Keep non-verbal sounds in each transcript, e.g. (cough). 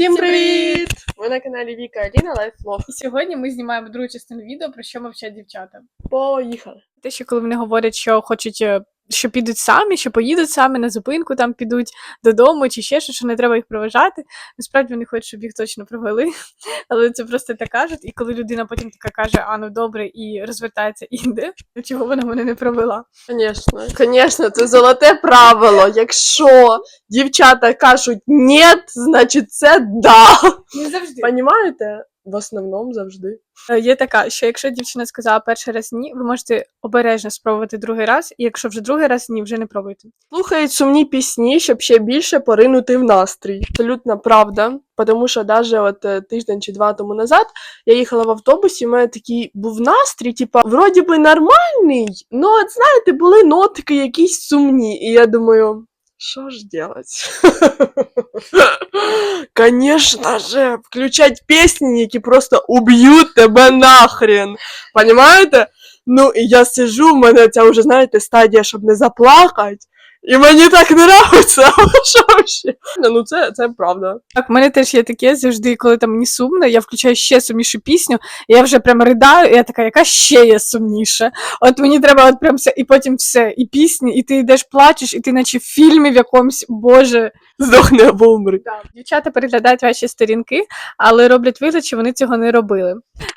Всім привіт! Ви на каналі Віка Аліна Лайфлог. І сьогодні ми знімаємо другу частину відео, про що мовчать дівчата. Поїхали. Те, що коли вони говорять, що хочуть, е, що підуть самі, що поїдуть самі на зупинку, там підуть додому чи ще щось, що не треба їх проважати. Насправді вони хочуть, щоб їх точно провели, (laughs) але це просто так кажуть. І коли людина потім така каже, а ну добре, і розвертається і йде, то чого вона мене не провела? Звісно, звісно, це золоте правило. Якщо дівчата кажуть ні, значить це да. Не завжди. Понімаєте? В основному завжди. Е, Є така, що якщо дівчина сказала перший раз ні, ви можете обережно спробувати другий раз, і якщо вже другий раз ні, вже не пробуйте. Слухають сумні пісні, щоб ще більше поринути в настрій. Абсолютно правда. Тому що навіть от е, тиждень чи два тому назад я їхала в автобусі, і в мене такий був настрій, типа, вроді би нормальний, от знаєте, були нотки якісь сумні. І я думаю, що ж делать? (laughs) Конечно же, включать пісні, які просто уб'ють тебе нахрен. Понимаєте? Ну, і я сижу, в мене ця вже, знаєте, стадія, щоб не заплакати. І мені так не нравиться? (laughs) Ну, це, це правда. Так, в мене теж є таке завжди, коли там мені сумно, я включаю ще сумнішу пісню, і я вже прям ридаю, і я така, яка ще є сумніша. От мені треба от прям все, і потім все, і пісні, і ти йдеш плачеш, і ти наче в фільмі в якомусь, боже. Здохне або умри. Дівчата переглядають ваші сторінки, але роблять вигляд, що вони цього не робили.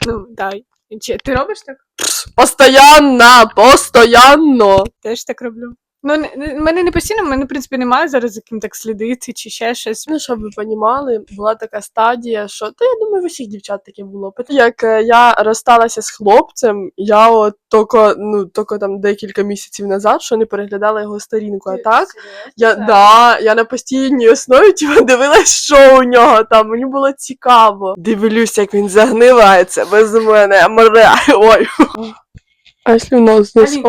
Ну, дай. Чи ти робиш так? Постоянно, постоянно. Теж так роблю. Ну, не, не- мене не постійно, мене, в принципі, немає зараз за ким так слідити, чи ще щось. Ну, щоб ви понімали, була така стадія, що та я думаю, в усіх дівчат таке було. Як е, я розсталася з хлопцем, я от тільки, ну, тільки там декілька місяців назад, що не переглядала його сторінку, а так. Я, да, я на постійній основі типу, дивилась, що у нього там. Мені було цікаво. Дивлюсь, як він загнивається без мене. Мре. Ой. А якщо в нас знес- Алін.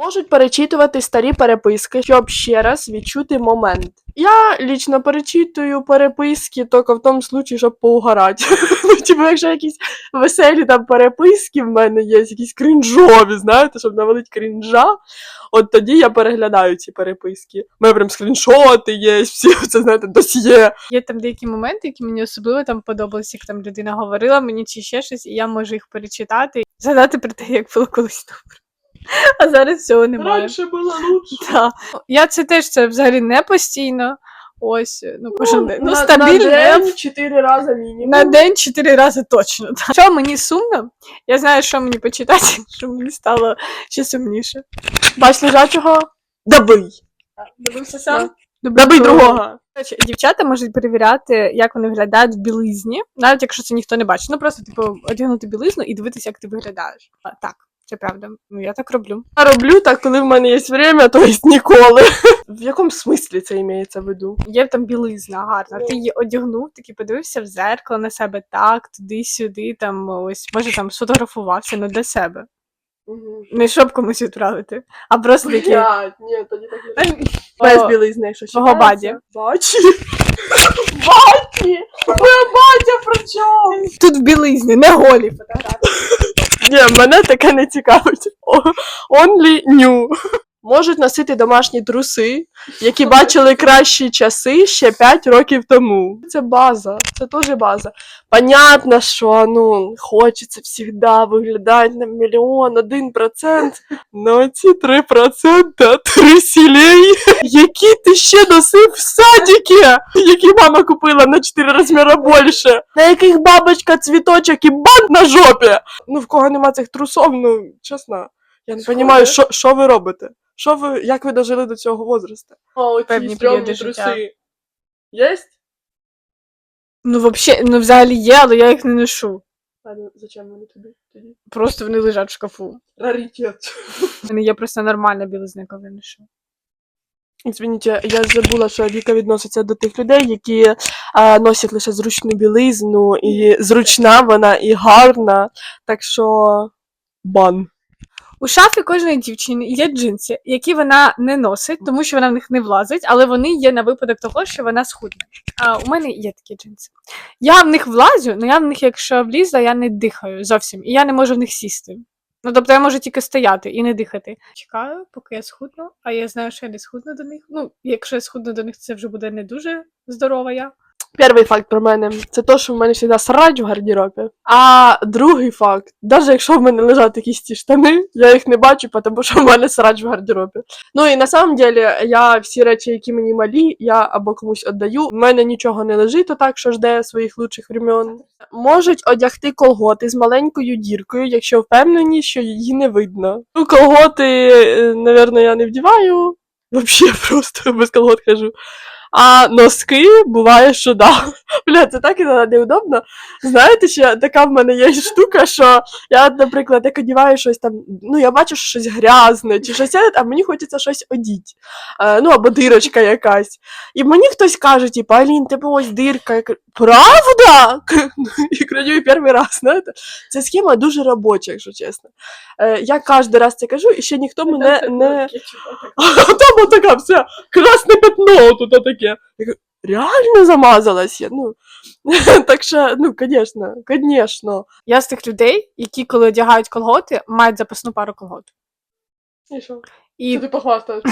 Можуть перечитувати старі переписки, щоб ще раз відчути момент. Я лічно перечитую переписки тільки в тому случаї, щоб поугарати. (laughs) Ну, типу, якщо якісь веселі там переписки в мене є, якісь крінжові, знаєте, щоб навалить крінжа, от тоді я переглядаю ці переписки. У прям скріншоти є, всі (laughs) це знаєте, досьє. Є там деякі моменти, які мені особливо там подобалися, як там людина говорила мені чи ще щось, і я можу їх перечитати, згадати про те, як було колись добре. А зараз цього немає. було лучше. Так. Я це теж це взагалі не постійно. Ось, ну, кожен день. Ну, на, стабільно. На день чотири рази мінімум. На день чотири рази точно. Так. Що мені сумно? Я знаю, що мені почитати, (laughs) щоб мені стало ще сумніше. Бач лежачого? Добий. Дивився сам? Добий другого. Коротше, Дівчата можуть перевіряти, як вони виглядають в білизні, навіть якщо це ніхто не бачить. Ну просто типу одягнути білизну і дивитися, як ти виглядаєш. А, так, це правда. Ну я так роблю. Я роблю так, коли в мене є время, то есть ніколи. (laughs) В якому смислі це імеється в виду? Є там білизна гарна. Ти її одягнув, такий подивився в зеркало на себе так, туди-сюди, там ось може там сфотографувався, ну для себе. Не щоб комусь відправити, а просто. Блядь, ні, так не «Ай, (laughs) Без білизни, якщо ще. Твого баді. Баді. Баді! Моя батя при чому? Тут в білизні, не голі фотографії. Ні, мене таке не цікавить. Only new. Можуть носити домашні труси, які бачили кращі часи ще 5 років тому. Це база, це теж база. Понятно, що ну, хочеться завжди виглядати на мільйон, один процент. Но ці 3 процента трусілей, які ти ще носив в садіки, які мама купила на 4 розміри більше, на яких бабочка, цвіточок і бант на жопі. Ну, в кого нема цих трусов, ну, чесно, я не розумію, що, що ви робите? Що ви, як ви дожили до цього возрасту? О, Певні періоди життя. Єсть? Ну, вообще, ну взагалі є, але я їх не ношу. Ладно, зачем вони тобі тоді? Просто вони лежать в шкафу. Раритет. У мене є просто нормальна білизна, яку я ношу. Извините, я забула, що Віка відноситься до тих людей, які а, носять лише зручну білизну, і зручна вона і гарна. Так що бан. У шафі кожної дівчини є джинси, які вона не носить, тому що вона в них не влазить, але вони є на випадок того, що вона схудне. А у мене є такі джинси. Я в них влазю, але я в них, якщо влізла, я не дихаю зовсім, і я не можу в них сісти. Ну, тобто я можу тільки стояти і не дихати. Чекаю, поки я схудну, а я знаю, що я не схудну до них. Ну, якщо я схудну до них, це вже буде не дуже здорова я. Перший факт про мене це те, що в мене завжди срач в гардеробі. А другий факт, навіть якщо в мене лежать якісь ті штани, я їх не бачу, тому що в мене срач в гардеробі. Ну і на самом деле, я всі речі, які мені малі, я або комусь віддаю. В мене нічого не лежить отак, що жде своїх лучших времен. Можуть одягти колготи з маленькою діркою, якщо впевнені, що її не видно. Ну, колготи, е, напевно, я не вдіваю. Вообще (laughs) просто без колгот хожу. А носки буває, що да. Бля, це так іноді неудобно. Знаєте, що така в мене є штука, що я, наприклад, як одіваю щось там, ну я бачу що щось грязне чи щось, а мені хочеться щось одіти. Е, ну або дирочка якась. І мені хтось каже, типу, Алін, тебе ось дирка. Я кажу, правда? (laughs) І крадю перший раз, знаєте. Ця схема дуже робоча, якщо чесно. Е, я кожен раз це кажу, і ще ніхто мене не. А (laughs) там отака вся красне пятно тут таке. Реально замазалась я. Ну, (laughs) так що, ну, звісно, звісно. Я з тих людей, які коли одягають колготи, мають запасну пару колгот. І що? І ти?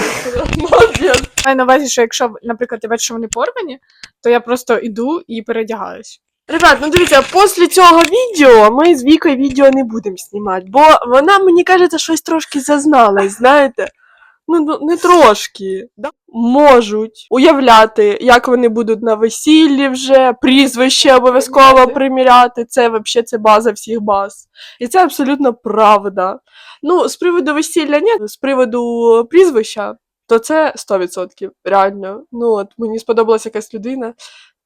Молодець. маю на увазі, що якщо, наприклад, я бачу, що вони порвані, то я просто іду і передягаюсь. Ребят, ну дивіться, після цього відео ми з Вікою відео не будемо знімати, бо вона, мені кажеться, щось трошки зазналась, знаєте? Ну, ну не трошки. Да? Можуть уявляти, як вони будуть на весіллі вже, прізвище обов'язково Приміряти. Це взагалі це база всіх баз. І це абсолютно правда. Ну, з приводу весілля, ні, з приводу прізвища, то це 100%, реально. Ну, от мені сподобалася якась людина.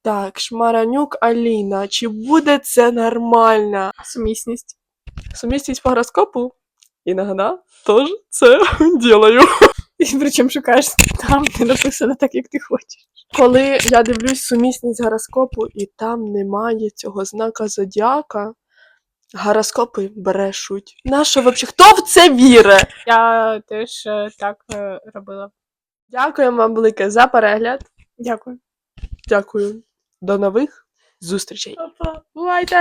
Так, Шмаранюк Аліна, чи буде це нормально? Сумісність. Сумісність по гороскопу? Іногда теж це (laughs) ділаю. І причому шукаєш там, де написано так, як ти хочеш. Коли я дивлюсь сумісність гороскопу, і там немає цього знака зодіака, гороскопи брешуть. Нащо взагалі? Хто в це вірить? Я теж е, так е, робила. Дякую вам велике за перегляд. Дякую. Дякую. До нових зустрічей. Бувайте!